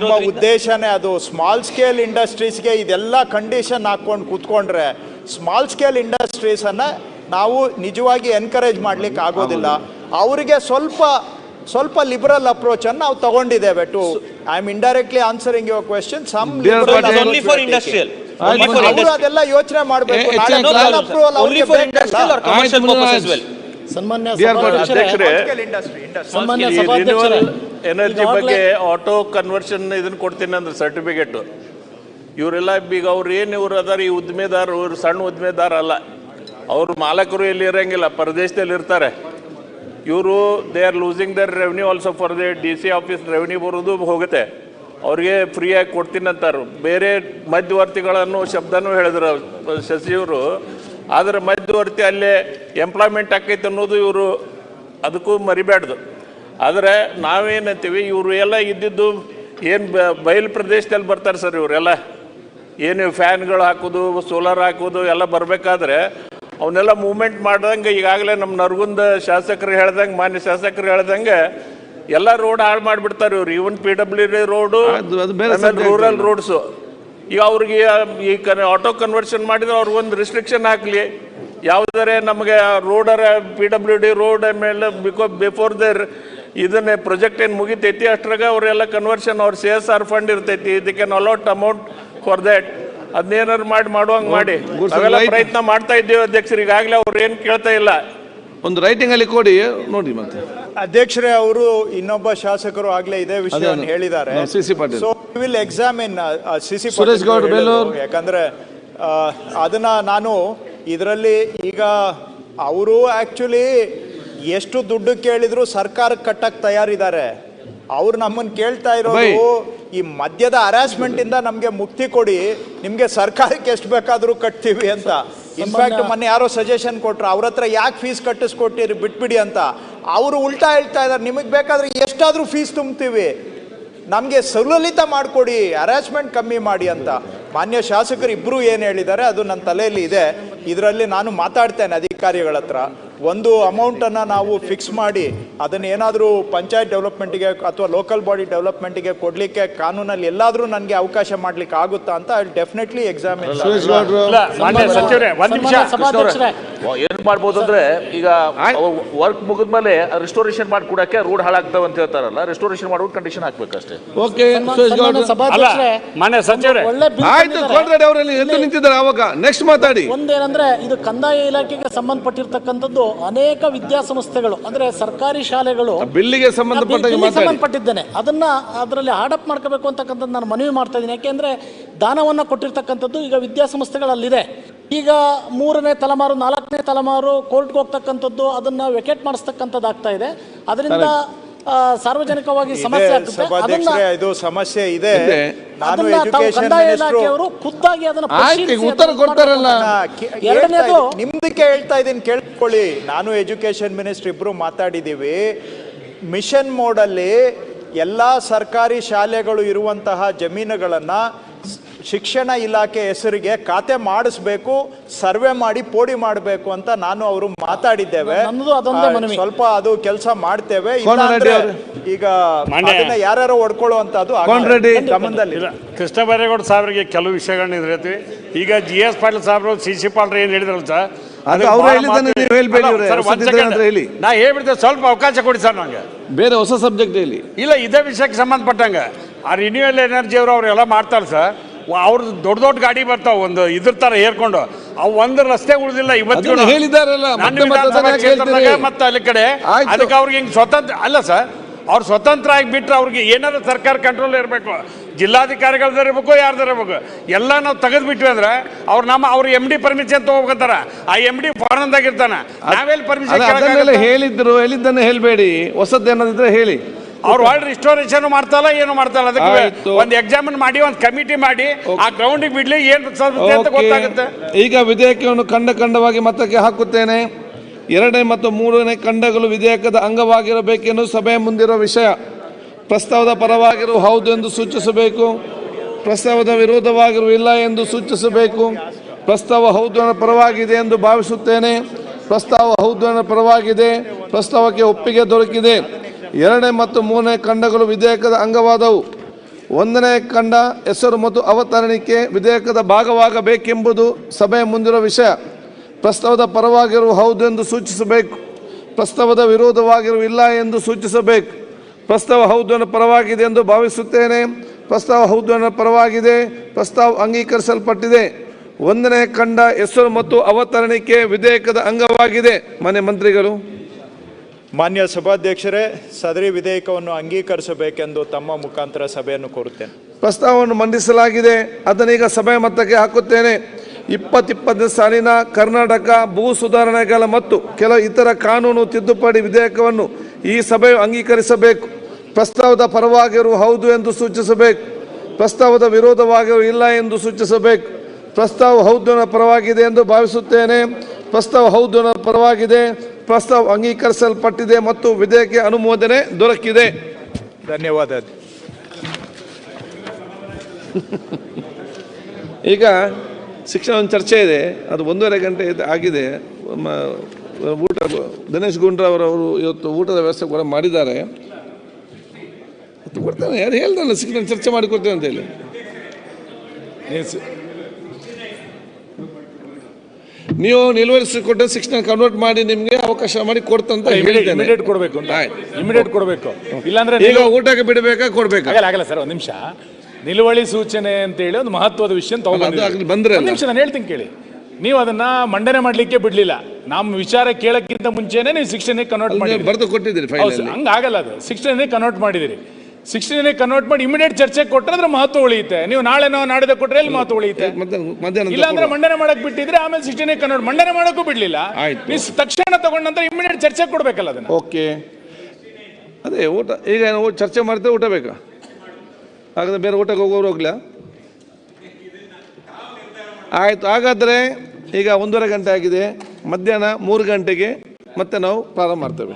ಆಗಿರೋದ್ರಿಂದ ಉದ್ದೇಶನೇ ಅದು small scale ಇಂಡಸ್ಟ್ರೀಸ್ಗೆ ಇದೆಲ್ಲ ಕಂಡೀಷನ್ ಹಾಕೊಂಡು ಕೂತ್ಕೊಂಡ್ರೆ ಸ್ಮಾಲ್ ಸ್ಕೇಲ್ ಇಂಡಸ್ಟ್ರೀಸನ್ನು ನಾವು ನಿಜವಾಗಿ ಎನ್ಕರೇಜ್ ಮಾಡ್ಲಿಕ್ಕೆ ಆಗೋದಿಲ್ಲ. ಅವರಿಗೆ ಸ್ವಲ್ಪ ಸ್ವಲ್ಪ ಲಿಬರಲ್ ಅಪ್ರೋಚ್ ಅನ್ನು ನಾವು ತಗೊಂಡಿದ್ದೇವೆ to I am indirectly answering your question some industrial ಅವರು ಅದೆಲ್ಲ ಯೋಚನೆ ಮಾಡಬೇಕು. ಸನ್ಮಾನ್ಯ ಸಭಾಧ್ಯಕ್ಷರೇ. ಸನ್ಮಾನ್ಯ ಸಭಾಧ್ಯಕ್ಷರೇ ಎನರ್ಜಿ ಬಗ್ಗೆ ಆಟೋ ಕನ್ವರ್ಷನ್ ಇದನ್ನ ಕೊಡ್ತೀನಿ ಅಂದ್ರೆ ಸರ್ಟಿಫಿಕೇಟ್ ಇವರೆಲ್ಲ ಈಗ ಅವ್ರು ಏನು ಇವ್ರು ಅದಾರ ಈ ಉದ್ಮೆದಾರ ಇವ್ರು ಸಣ್ಣ ಉದ್ದಿಮೆದಾರ ಅಲ್ಲ. ಅವ್ರು ಮಾಲಕರು ಎಲ್ಲಿ ಇರಂಗಿಲ್ಲ ಪ್ರದೇಶದಲ್ಲಿ ಇರ್ತಾರೆ. ಇವರು they are losing their revenue also for the D C office revenue ಬರೋದು ಹೋಗುತ್ತೆ. ಅವ್ರಿಗೆ ಫ್ರೀಯಾಗಿ ಕೊಡ್ತೀನಿ ಅಂತಾರೆ. ಬೇರೆ ಮಧ್ಯವರ್ತಿಗಳನ್ನು ಶಬ್ದನೂ ಹೇಳಿದ್ರು ಸಚಿವರು ಆದರೆ ಮಧ್ಯವರ್ತಿ ಅಲ್ಲೇ ಎಂಪ್ಲಾಯ್ಮೆಂಟ್ ಆಕೈತೆ ಅನ್ನೋದು ಇವರು ಅದಕ್ಕೂ ಮರಿಬ್ಯಾಡ್ದು. ಆದರೆ ನಾವೇನಂತೀವಿ ಇವರು ಎಲ್ಲ ಇದ್ದಿದ್ದು ಏನು ಬಯಲು ಪ್ರದೇಶದಲ್ಲಿ ಬರ್ತಾರೆ ಸರ್ ಇವರೆಲ್ಲ. ಏನು ಫ್ಯಾನ್ಗಳು ಹಾಕೋದು ಸೋಲಾರ್ ಹಾಕೋದು ಎಲ್ಲ ಬರಬೇಕಾದ್ರೆ ಅವನ್ನೆಲ್ಲ ಮೂಮೆಂಟ್ ಮಾಡ್ದಂಗೆ ಈಗಾಗಲೇ ನಮ್ಮ ನರಗುಂದ ಶಾಸಕರು ಹೇಳ್ದಂಗೆ ಮಾನ್ಯ ಶಾಸಕರು ಹೇಳ್ದಂಗೆ ಎಲ್ಲ ರೋಡ್ ಹಾಳು ಮಾಡಿಬಿಡ್ತಾರೆ ಇವ್ರು. Even P W D road rural roads ಈಗ ಅವ್ರಿಗೆ ಈ ಕನ್ ಆಟೋ ಕನ್ವರ್ಷನ್ ಮಾಡಿದ್ರೆ ಅವ್ರಿಗೊಂದು ರಿಸ್ಟ್ರಿಕ್ಷನ್ ಹಾಕಲಿ. ಯಾವುದಾರೆ ನಮಗೆ ರೋಡರ ಪಿ ಡಬ್ಲ್ಯೂ ಡಿ ರೋಡ್ ಮೇಲೆ ಬಿಕೋ ಬಿಫೋರ್ ದರ್ ಇದನ್ನೇ ಪ್ರೊಜೆಕ್ಟ್ ಏನು ಮುಗಿತೈತಿ? ಅಷ್ಟ್ರಾಗ ಅವರೆಲ್ಲ ಕನ್ವರ್ಷನ್ ಅವ್ರ ಸಿ ಎಸ್ ಆರ್ ಫಂಡ್ ಇರ್ತೈತಿ. ಇದಕ್ಕೆ ಅಲೌಟ್ ಅಮೌಂಟ್ ಫಾರ್ ದ್ಯಾಟ್ ಅದನ್ನೇನಾರು ಮಾಡಿ ಮಾಡುವಂಗೆ ಮಾಡಿ. ಅವೆಲ್ಲ ನಾವೆಲ್ಲ ಪ್ರಯತ್ನ ಮಾಡ್ತಾ ಇದ್ದೀವಿ ಅಧ್ಯಕ್ಷರು. ಈಗಾಗಲೇ ಅವ್ರು ಏನು ಕೇಳ್ತಾ ಇಲ್ಲ. ಒಂದು ರೈಟಿಂಗ್ ಅಲ್ಲಿ ಕೊಡಿ ನೋಡಿ ಮತ್ತೆ. ಅಧ್ಯಕ್ಷರೇ ಅವರು ಇನ್ನೊಬ್ಬ ಶಾಸಕರು ಆಗ್ಲೇ ಇದೇ ವಿಷಯವನ್ನು ಹೇಳಿದ್ದಾರೆ. So will examine C C. ಯಾಕಂದ್ರೆ ಅದನ್ನ ನಾನು ಇದರಲ್ಲಿ ಈಗ ಅವರು ಆಕ್ಚುಲಿ ಎಷ್ಟು ದುಡ್ಡು ಕೇಳಿದ್ರು ಸರ್ಕಾರಕ್ಕೆ ಕಟ್ಟಕ್ ತಯಾರಿದ್ದಾರೆ. ಅವ್ರು ನಮ್ಮನ್ನು ಕೇಳ್ತಾ ಇರೋದು ಈ ಮದ್ಯದ ಹರಾಸ್ಮೆಂಟ್ ಇಂದ ನಮ್ಗೆ ಮುಕ್ತಿ ಕೊಡಿ ನಿಮ್ಗೆ ಸರ್ಕಾರಕ್ಕೆ ಎಷ್ಟು ಬೇಕಾದ್ರೂ ಕಟ್ತೀವಿ ಅಂತ. ಇನ್ಫ್ಯಾಕ್ಟ್ ಮೊನ್ನೆ ಯಾರೋ ಸಜೆಷನ್ ಕೊಟ್ರು ಅವ್ರ ಹತ್ರ ಯಾಕೆ ಫೀಸ್ ಕಟ್ಟಿಸ್ಕೊಟ್ಟಿರಿ ಬಿಟ್ಬಿಡಿ ಅಂತ. ಅವರು ಉಲ್ಟಾ ಹೇಳ್ತಾ ಇದ್ದಾರೆ ನಿಮಗೆ ಬೇಕಾದ್ರೆ ಎಷ್ಟಾದ್ರೂ ಫೀಸ್ ತುಂಬ್ತೀವಿ. ನಮಗೆ ಸುಲಲಿತ ಮಾಡಿಕೊಡಿ ಹರಾಸ್ಮೆಂಟ್ ಕಮ್ಮಿ ಮಾಡಿ ಅಂತ. ಮಾನ್ಯ ಶಾಸಕರು ಇಬ್ಬರು ಏನು ಹೇಳಿದ್ದಾರೆ ಅದು ನನ್ನ ತಲೆಯಲ್ಲಿ ಇದೆ. ಇದರಲ್ಲಿ ನಾನು ಮಾತಾಡ್ತೇನೆ ಅಧಿಕಾರಿಗಳ ಹತ್ರ. ಒಂದು ಅಮೌಂಟನ್ನು ನಾವು ಫಿಕ್ಸ್ ಮಾಡಿ ಅದನ್ನು ಏನಾದರೂ ಪಂಚಾಯತ್ ಡೆವಲಪ್ಮೆಂಟಿಗೆ ಅಥವಾ ಲೋಕಲ್ ಬಾಡಿ ಡೆವಲಪ್ಮೆಂಟಿಗೆ ಕೊಡಲಿಕ್ಕೆ ಕಾನೂನಲ್ಲಿ ಎಲ್ಲಾದರೂ ನನಗೆ ಅವಕಾಶ ಮಾಡಲಿಕ್ಕೆ ಆಗುತ್ತಾ ಅಂತ ಐ ಡೆಫಿನೆಟ್ಲಿ ಎಕ್ಸಾಮಿನ್ ಏನು ಮಾಡ್ಬೋದು ಅಂದ್ರೆ ಈಗ ವರ್ಕ್ ಮುಗಿದ್ಮೇಲೆ ರಿಸ್ಟೋರೇಷನ್ ಮಾಡಿ ಕೊಡಕ್ಕೆ ರೋಡ್ ಹಾಳಾಗ್ತಾವ ಅಂತ ಹೇಳ್ತಾರಲ್ಲ ರಿಸ್ಟೋರೇಷನ್ ಮಾಡೋದು ಕಂಡೀಷನ್ ಹಾಕ್ಬೇಕಷ್ಟೇ. ಓಕೆ ಮನೆ ಮಾನ್ಯ ಸಚಿವರೇ. ಒಳ್ಳೆ ಆಯ್ತು. ಅವರಲ್ಲಿ ಎದ್ದು ನಿಂತಿದ್ದಾರೆ ಅವಾಗ. ನೆಕ್ಸ್ಟ್ ಮಾತಾಡಿ. ಒಂದೇನಂದ್ರೆ ಇದು ಕಂದಾಯ ಇಲಾಖೆಗೆ ಸಂಬಂಧಪಟ್ಟಿರ್ತಕ್ಕಂಥದ್ದು ಅನೇಕ ವಿದ್ಯಾಸಂಸ್ಥೆಗಳು ಅಂದ್ರೆ ಸರ್ಕಾರಿ ಶಾಲೆಗಳು ಬಿಲ್ಲಿಗೆ ಸಂಬಂಧಪಟ್ಟ ಸಂಬಂಧಪಟ್ಟಿದ್ದೇನೆ. ಅದನ್ನ ಅದರಲ್ಲಿ ಆಡಪ್ ಮಾಡ್ಕೋಬೇಕು ಅಂತಕ್ಕಂಥದ್ದು ನಾನು ಮನವಿ ಮಾಡ್ತಾ ಇದ್ದೀನಿ. ಯಾಕೆಂದ್ರೆ ದಾನವನ್ನ ಕೊಟ್ಟಿರ್ತಕ್ಕಂಥದ್ದು ಈಗ ವಿದ್ಯಾಸಂಸ್ಥೆಗಳಲ್ಲಿದೆ ಈಗ ಮೂರನೇ ತಲೆಮಾರು ನಾಲ್ಕನೇ ತಲೆಮಾರು ಕೋರ್ಟ್ಗೆ ಹೋಗ್ತಕ್ಕಂಥದ್ದು ಅದನ್ನ ವೆಕೆಟ್ ಮಾಡಿಸ್ತಕ್ಕಂಥದ್ದು ಆಗ್ತಾ ಇದೆ. ಅದರಿಂದ ಆ, ಸಾರ್ವಜನಿಕವಾಗಿ ಸಮಸ್ಯೆ ಆಗ್ತದೆ. ಇದು ಸಮಸ್ಯೆ ಇದೆ. ನಾನು ಎಜುಕೇಶನ್ ಮಿನಿಸ್ಟ್ರು ಇಲಾಖೆಯವರು ಖುದ್ದಾಗಿ ಅದನ್ನ ಉತ್ತರ ಕೊಡ್ತಾರಲ್ಲ. ಎರಡನೇದು ನಿಮ್ದಕ್ಕೆ ಹೇಳ್ತಾ ಇದ್ದೀನಿ ಕೇಳ್ಕೊಳ್ಳಿ ನಾನು ಎಜುಕೇಶನ್ ಮಿನಿಸ್ಟರ್ ಇಬ್ರು ಮಾತಾಡಿದ್ದೀವಿ. ಮಿಷನ್ ಮೋಡಲ್ಲಿ ಎಲ್ಲ ಸರ್ಕಾರಿ ಶಾಲೆಗಳು ಇರುವಂತಹ ಜಮೀನುಗಳನ್ನು ಶಿಕ್ಷಣ ಇಲಾಖೆ ಹೆಸರಿಗೆ ಖಾತೆ ಮಾಡಿಸ್ಬೇಕು ಸರ್ವೆ ಮಾಡಿ ಪೋಡಿ ಮಾಡಬೇಕು ಅಂತ ನಾನು ಅವರು ಮಾತಾಡಿದ್ದೇವೆ. ಸ್ವಲ್ಪ ಅದು ಕೆಲಸ ಮಾಡ್ತೇವೆ. ಇಲ್ಲ. ಈಗ ಯಾರು ಹೊಡ್ಕೊಳ್ಳುವಂತದ್ದು ಕೋನ ರೆಡ್ಡಿ. ಗಮನದಲ್ಲಿ. ಇಲ್ಲ ಕೃಷ್ಣ ಬೈರೇಗೌಡ ಸಾಹೇಬರಿಗೆ ಕೆಲವು ವಿಷಯಗಳನ್ನ ಇದ್ರೈತಿ ಈಗ ಜಿ ಎಸ್ ಪಾಟೀಲ್ ಸಾಹೇಬರು ಸಿ ಸಿ ಪಾಟೀಲ್ ಏನು ಹೇಳಿದ್ರಲ್ಲ ಸರ್. ನಾ ಹೇಳ್ಬಿಡ್ತೇನೆ ಸ್ವಲ್ಪ ಅವಕಾಶ ಕೊಡಿ ಸರ್ ನಂಗೆ ಬೇರೆ ಹೊಸ ಸಬ್ಜೆಕ್ಟ್ ಹೇಳಿ ಇಲ್ಲ. ಇದೇ ವಿಷಯಕ್ಕೆ ಸಂಬಂಧಪಟ್ಟಂಗೆ. ಆ ರಿನ್ಯೂವಲ್ ಎನರ್ಜಿ ಅವರು ಅವರೆಲ್ಲ ಮಾಡ್ತಾರೆ ಸರ್. ಅವ್ರದ್ದು ದೊಡ್ಡ ದೊಡ್ಡ ಗಾಡಿ ಬರ್ತಾವ ಒಂದು ಇದ್ರ ತರ ಏರ್ಕೊಂಡು. ಅವು ಒಂದ್ ರಸ್ತೆ ಉಳಿದಿಲ್ಲ ಇವತ್ತು ಹೇಳಿದಾರಲ್ಲ, ಮತ್ತೆ ಅಲ್ಲಿ ಕಡೆ. ಅದಕ್ಕೆ ಅವ್ರಿಗೆ ಹಿಂಗೆ ಸ್ವತಂತ್ರ ಅಲ್ಲ ಸರ್ ಅವ್ರು ಸ್ವತಂತ್ರ ಆಗಿ ಬಿಟ್ರೆ ಅವ್ರಿಗೆ ಏನಾದ್ರು ಸರ್ಕಾರ ಕಂಟ್ರೋಲ್ ಇರಬೇಕು. ಜಿಲ್ಲಾಧಿಕಾರಿಗಳ್ದು ಇರಬೇಕು ಯಾರ್ದು ಇರಬೇಕು ಎಲ್ಲ ನಾವು ತೆಗೆದು ಬಿಟ್ವಿ ಅಂದ್ರೆ ಅವ್ರು ನಮ್ಮ ಅವ್ರ ಎಂ ಡಿ ಪರ್ಮಿಷನ್ ತಗೋಬೇಕಂತಾರ. ಆ ಎಂ ಡಿ ಫಾರನ್ದಾಗ ಇರ್ತಾನ. ನಾವೆಲ್ಲಿ ಪರ್ಮಿಷನ್ ಹೇಳಿದ್ರು ಹೇಳಿದ್ದನ್ನು ಹೇಳ್ಬೇಡಿ. ಹೊಸದ್ದೇನಾದಿದ್ರೆ ಹೇಳಿ. ಅವ್ರು ವರ್ಲ್ಡ್ ರಿಸ್ಟೋರೇಷನ್ ಮಾಡ್ತಲ್ಲ ಏನು ಮಾಡ್ತಲ್ಲ ಅದಕ್ಕೆ ಒಂದು ಎಕ್ಸಾಮಿನ್ ಮಾಡಿ ಒಂದು ಕಮಿಟಿ ಮಾಡಿ ಆ ಗ್ರೌಂಡಿಗೆ ಬಿಡ್ಲಿ ಏನು ಅಂತ. ಗೊತ್ತಾಗುತ್ತೆ. ಈಗ ವಿಧೇಯಕವನ್ನು ಖಂಡ ಖಂಡವಾಗಿ ಮತಕ್ಕೆ ಹಾಕುತ್ತೇನೆ. ಎರಡನೇ ಮತ್ತು ಮೂರನೇ ಖಂಡಗಳು ವಿಧೇಯಕದ ಅಂಗವಾಗಿರಬೇಕೆಂದು ಸಭೆಯ ಮುಂದಿರುವ ವಿಷಯ. ಪ್ರಸ್ತಾವದ ಪರವಾಗಿರುವ ಹೌದು ಎಂದು ಸೂಚಿಸಬೇಕು. ಪ್ರಸ್ತಾವದ ವಿರೋಧವಾಗಿರುವ ಇಲ್ಲ ಎಂದು ಸೂಚಿಸಬೇಕು. ಪ್ರಸ್ತಾವ ಹೌದು ಪರವಾಗಿದೆ ಎಂದು ಭಾವಿಸುತ್ತೇನೆ. ಪ್ರಸ್ತಾವ ಹೌದು ಪರವಾಗಿದೆ. ಪ್ರಸ್ತಾವಕ್ಕೆ ಒಪ್ಪಿಗೆ ದೊರಕಿದೆ. ಎರಡನೇ ಮತ್ತು ಮೂರನೇ ಖಂಡಗಳು ವಿಧೇಯಕದ ಅಂಗವಾದವು. ಒಂದನೇ ಖಂಡ ಹೆಸರು ಮತ್ತು ಅವತರಣಿಕೆ ವಿಧೇಯಕದ ಭಾಗವಾಗಬೇಕೆಂಬುದು ಸಭೆಯ ಮುಂದಿರುವ ವಿಷಯ. ಪ್ರಸ್ತಾವದ ಪರವಾಗಿರುವ ಹೌದು ಎಂದು ಸೂಚಿಸಬೇಕು. ಪ್ರಸ್ತಾವದ ವಿರೋಧವಾಗಿರುವ ಇಲ್ಲ ಎಂದು ಸೂಚಿಸಬೇಕು. ಪ್ರಸ್ತಾವ ಹೌದು ಅನ್ನೋ ಪರವಾಗಿದೆ ಎಂದು ಭಾವಿಸುತ್ತೇನೆ. ಪ್ರಸ್ತಾವ ಹೌದು ಅನ್ನೋ ಪರವಾಗಿದೆ. ಪ್ರಸ್ತಾವ ಅಂಗೀಕರಿಸಲ್ಪಟ್ಟಿದೆ. ಒಂದನೇ ಖಂಡ ಹೆಸರು ಮತ್ತು ಅವತರಣಿಕೆ ವಿಧೇಯಕದ ಅಂಗವಾಗಿದೆ. ಮನೆ ಮಂತ್ರಿಗಳು. ಮಾನ್ಯ ಸಭಾಧ್ಯಕ್ಷರೇ, ಸದರಿ ವಿಧೇಯಕವನ್ನು ಅಂಗೀಕರಿಸಬೇಕೆಂದು ತಮ್ಮ ಮುಖಾಂತರ ಸಭೆಯನ್ನು ಕೋರುತ್ತೇನೆ. ಪ್ರಸ್ತಾವವನ್ನು ಮಂಡಿಸಲಾಗಿದೆ. ಅದನ್ನೀಗ ಸಭೆ ಮತಕ್ಕೆ ಹಾಕುತ್ತೇನೆ. ಇಪ್ಪತ್ತಿಪ್ಪತ್ತನೇ ಸಾಲಿನ ಕರ್ನಾಟಕ ಭೂ ಸುಧಾರಣೆಗಳ ಮತ್ತು ಕೆಲವು ಇತರ ಕಾನೂನು ತಿದ್ದುಪಡಿ ವಿಧೇಯಕವನ್ನು ಈ ಸಭೆ ಅಂಗೀಕರಿಸಬೇಕು. ಪ್ರಸ್ತಾವದ ಪರವಾಗಿರುವ ಹೌದು ಎಂದು ಸೂಚಿಸಬೇಕು. ಪ್ರಸ್ತಾವದ ವಿರೋಧವಾಗಿರುವ ಇಲ್ಲ ಎಂದು ಸೂಚಿಸಬೇಕು. ಪ್ರಸ್ತಾವ ಹೌದು ಪರವಾಗಿದೆ ಎಂದು ಭಾವಿಸುತ್ತೇನೆ. ಪ್ರಸ್ತಾವ ಹೌದು ಪರವಾಗಿದೆ. ಪ್ರಸ್ತಾವ ಅಂಗೀಕರಿಸಲ್ಪಟ್ಟಿದೆ ಮತ್ತು ವಿಧೇಯಕ ಅನುಮೋದನೆ ದೊರಕಿದೆ. ಧನ್ಯವಾದ ಈಗ ಶಿಕ್ಷಣ ಒಂದು ಚರ್ಚೆ ಇದೆ. ಅದು ಒಂದೂವರೆ ಗಂಟೆ ಆಗಿದೆ. ಊಟ ದಿನೇಶ್ ಗುಂಡ್ರವರವರು ಇವತ್ತು ಊಟದ ವ್ಯವಸ್ಥೆ ಕೂಡ ಮಾಡಿದ್ದಾರೆ. ಕೊಡ್ತೇನೆ ಯಾರು ಹೇಳ್ದಲ್ಲ ಶಿಕ್ಷಣ ಚರ್ಚೆ ಮಾಡಿ ಕೊಡ್ತೇವೆ ಅಂತ ಹೇಳಿ ನೀವು ನಿಲ್ವರಿಸಿ ಕೊಟ್ಟರೆ ಶಿಕ್ಷಣ ಕನ್ವರ್ಟ್ ಮಾಡಿ ನಿಮಗೆ ಅವಕಾಶ ಮಾಡಿ ಕೊಡ್ತಂತ ಹೇಳಿದ್ದೇನೆ. ಇಮಿಡಿಯೇಟ್ ಕೊಡಬೇಕು. ಇಮಿಡಿಯೇಟ್ ಕೊಡಬೇಕು. ಇಲ್ಲಾಂದ್ರೆ ಈಗ ಊಟಕ್ಕೆ ಬಿಡಬೇಕಾ ಕೊಡಬೇಕು? ಆಗಲ್ಲ ಆಗಲ್ಲ ಸರ್ ಒಂದು ನಿಮಿಷ. ನಿಲುವಳಿ ಸೂಚನೆ ಅಂತ ಹೇಳಿ ಒಂದು ಮಹತ್ವದ ವಿಷಯ ತಗೊಂಡು ಬಂದ್ರೆ ಒಂದು ನಿಮಿಷ ನಾನು ಹೇಳ್ತೀನಿ ಕೇಳಿ. ನೀವು ಅದನ್ನ ಮಂಡನೆ ಮಾಡ್ಲಿಕ್ಕೆ ಬಿಡ್ಲಿಲ್ಲ. ನಮ್ಮ ವಿಚಾರ ಕೇಳಕ್ಕಿಂತ ಮುಂಚೆನೆ ನೀವು ಶಿಕ್ಷಣ ಕನ್ವರ್ಟ್ ಮಾಡಿ ಬರೆದು ಕೊಟ್ಟಿದ್ದೀರಿ ಹಂಗಾಗಲ್ಲ ಅದು. ಶಿಕ್ಷಣನೇ ಕನ್ವರ್ಟ್ ಮಾಡಿದಿರಿ ಸಿಕ್ಸ್ಟೀನೇ ಕನ್ವರ್ಟ್ ಮಾಡಿ ಇಮಿಡಿಯೇಟ್ ಚರ್ಚೆ ಕೊಟ್ಟರೆ ಅದ್ರ ಮಹತ್ವ ಉಳಿಯುತ್ತೆ. ನೀವು ನಾಳೆನೋ ನಾಡಿದ ಕೊಟ್ಟರೆ ಎಲ್ಲಿ ಮಹತ್ವ ಉಳಿಯುತ್ತೆ? ಇಲ್ಲ ಅಂದ್ರೆ ಮಂಡನೆ ಮಾಡಕ್ ಬಿಟ್ಟಿದ್ರೆ ಆಮೇಲೆ ಸಿಕ್ಸ್ಟೀನೇ ಕನ್ವರ್ಟ್ ಮಂಡನೆ ಮಾಡಕ್ಕೂ ಬಿಡ್ಲಿಲ್ಲ. ಆಯ್ತು. ನೀವು ತಕ್ಷಣ ತಗೊಂಡ ನಂತರ ಇಮಿಡಿಯೇಟ್ ಚರ್ಚೆ ಕೊಡ್ಬೇಕಲ್ಲ ಅದನ್ನ. ಓಕೆ. ಅದೇ ಊಟ ಈಗ ಚರ್ಚೆ ಮಾಡ್ತೇವೆ ಊಟ ಬೇಕಾ? ಹಾಗಾದ್ರೆ ಬೇರೆ ಊಟಕ್ಕೆ ಹೋಗೋರು ಹೋಗ್ಲಾ? ಆಯ್ತು ಹಾಗಾದರೆ ಈಗ ಒಂದೂವರೆ ಗಂಟೆ ಆಗಿದೆ. ಮಧ್ಯಾಹ್ನ ಮೂರು ಗಂಟೆಗೆ ಮತ್ತೆ ನಾವು ಪ್ರಾರಂಭ ಮಾಡ್ತೇವೆ.